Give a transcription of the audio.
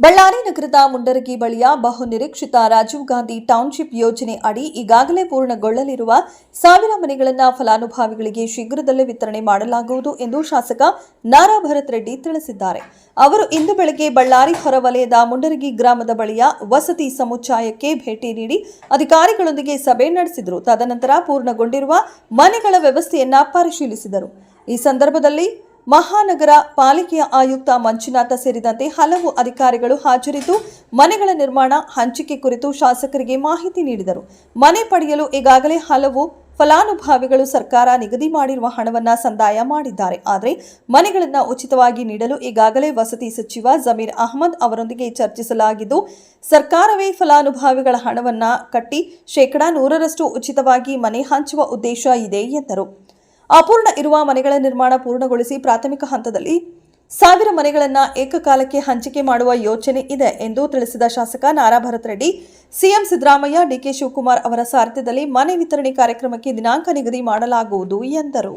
ಬಳ್ಳಾರಿ ನಗರದ ಮುಂಡರಗಿ ಬಳಿಯ ಬಹುನಿರೀಕ್ಷಿತ ರಾಜೀವ್ ಗಾಂಧಿ ಟೌನ್ಶಿಪ್ ಯೋಜನೆ ಅಡಿ ಈಗಾಗಲೇ ಪೂರ್ಣಗೊಳ್ಳಲಿರುವ ಸಾವಿರ ಮನೆಗಳನ್ನು ಫಲಾನುಭವಿಗಳಿಗೆ ಶೀಘ್ರದಲ್ಲೇ ವಿತರಣೆ ಮಾಡಲಾಗುವುದು ಎಂದು ಶಾಸಕ ನಾರಾ ಭರತ್ ರೆಡ್ಡಿ ತಿಳಿಸಿದ್ದಾರೆ. ಅವರು ಇಂದು ಬೆಳಗ್ಗೆ ಬಳ್ಳಾರಿ ಹೊರವಲಯದ ಮುಂಡರಗಿ ಗ್ರಾಮದ ಬಳಿಯ ವಸತಿ ಸಮುಚ್ಛಾಯಕ್ಕೆ ಭೇಟಿ ನೀಡಿ ಅಧಿಕಾರಿಗಳೊಂದಿಗೆ ಸಭೆ ನಡೆಸಿದರು. ತದನಂತರ ಪೂರ್ಣಗೊಂಡಿರುವ ಮನೆಗಳ ವ್ಯವಸ್ಥೆಯನ್ನು ಪರಿಶೀಲಿಸಿದರು. ಈ ಸಂದರ್ಭದಲ್ಲಿ ಮಹಾನಗರ ಪಾಲಿಕೆಯ ಆಯುಕ್ತ ಮಂಜುನಾಥ ಸೇರಿದಂತೆ ಹಲವು ಅಧಿಕಾರಿಗಳು ಹಾಜರಿದ್ದು, ಮನೆಗಳ ನಿರ್ಮಾಣ, ಹಂಚಿಕೆ ಕುರಿತು ಶಾಸಕರಿಗೆ ಮಾಹಿತಿ ನೀಡಿದರು. ಮನೆ ಪಡೆಯಲು ಈಗಾಗಲೇ ಹಲವು ಫಲಾನುಭವಿಗಳು ಸರ್ಕಾರ ನಿಗದಿ ಮಾಡಿರುವ ಹಣವನ್ನು ಸಂದಾಯ ಮಾಡಿದ್ದಾರೆ. ಆದರೆ, ಮನೆಗಳನ್ನು ಉಚಿತವಾಗಿ ನೀಡಲು ಈಗಾಗಲೇ ವಸತಿ ಸಚಿವ ಜಮೀರ್ ಅಹಮದ್ ಅವರೊಂದಿಗೆ ಚರ್ಚಿಸಲಾಗಿದ್ದು, ಸರ್ಕಾರವೇ ಫಲಾನುಭವಿಗಳ ಹಣವನ್ನು ಕಟ್ಟಿ ಶೇಕಡಾ ನೂರರಷ್ಟು ಉಚಿತವಾಗಿ ಮನೆ ಹಂಚುವ ಉದ್ದೇಶ ಇದೆ ಎಂದರು. ಅಪೂರ್ಣ ಇರುವ ಮನೆಗಳ ನಿರ್ಮಾಣ ಪೂರ್ಣಗೊಳಿಸಿ ಪ್ರಾಥಮಿಕ ಹಂತದಲ್ಲಿ ಸಾವಿರ ಮನೆಗಳನ್ನು ಏಕಕಾಲಕ್ಕೆ ಹಂಚಿಕೆ ಮಾಡುವ ಯೋಚನೆ ಇದೆ ಎಂದು ತಿಳಿಸಿದ ಶಾಸಕ ನಾರಾ ಭರತ್ ರೆಡ್ಡಿ, ಸಿಎಂ ಸಿದ್ದರಾಮಯ್ಯ ಡಿಕೆ ಶಿವಕುಮಾರ್ ಅವರ ಸಾರಥ್ಯದಲ್ಲಿ ಮನೆ ವಿತರಣೆ ಕಾರ್ಯಕ್ರಮಕ್ಕೆ ದಿನಾಂಕ ನಿಗದಿ ಮಾಡಲಾಗುವುದು ಎಂದರು.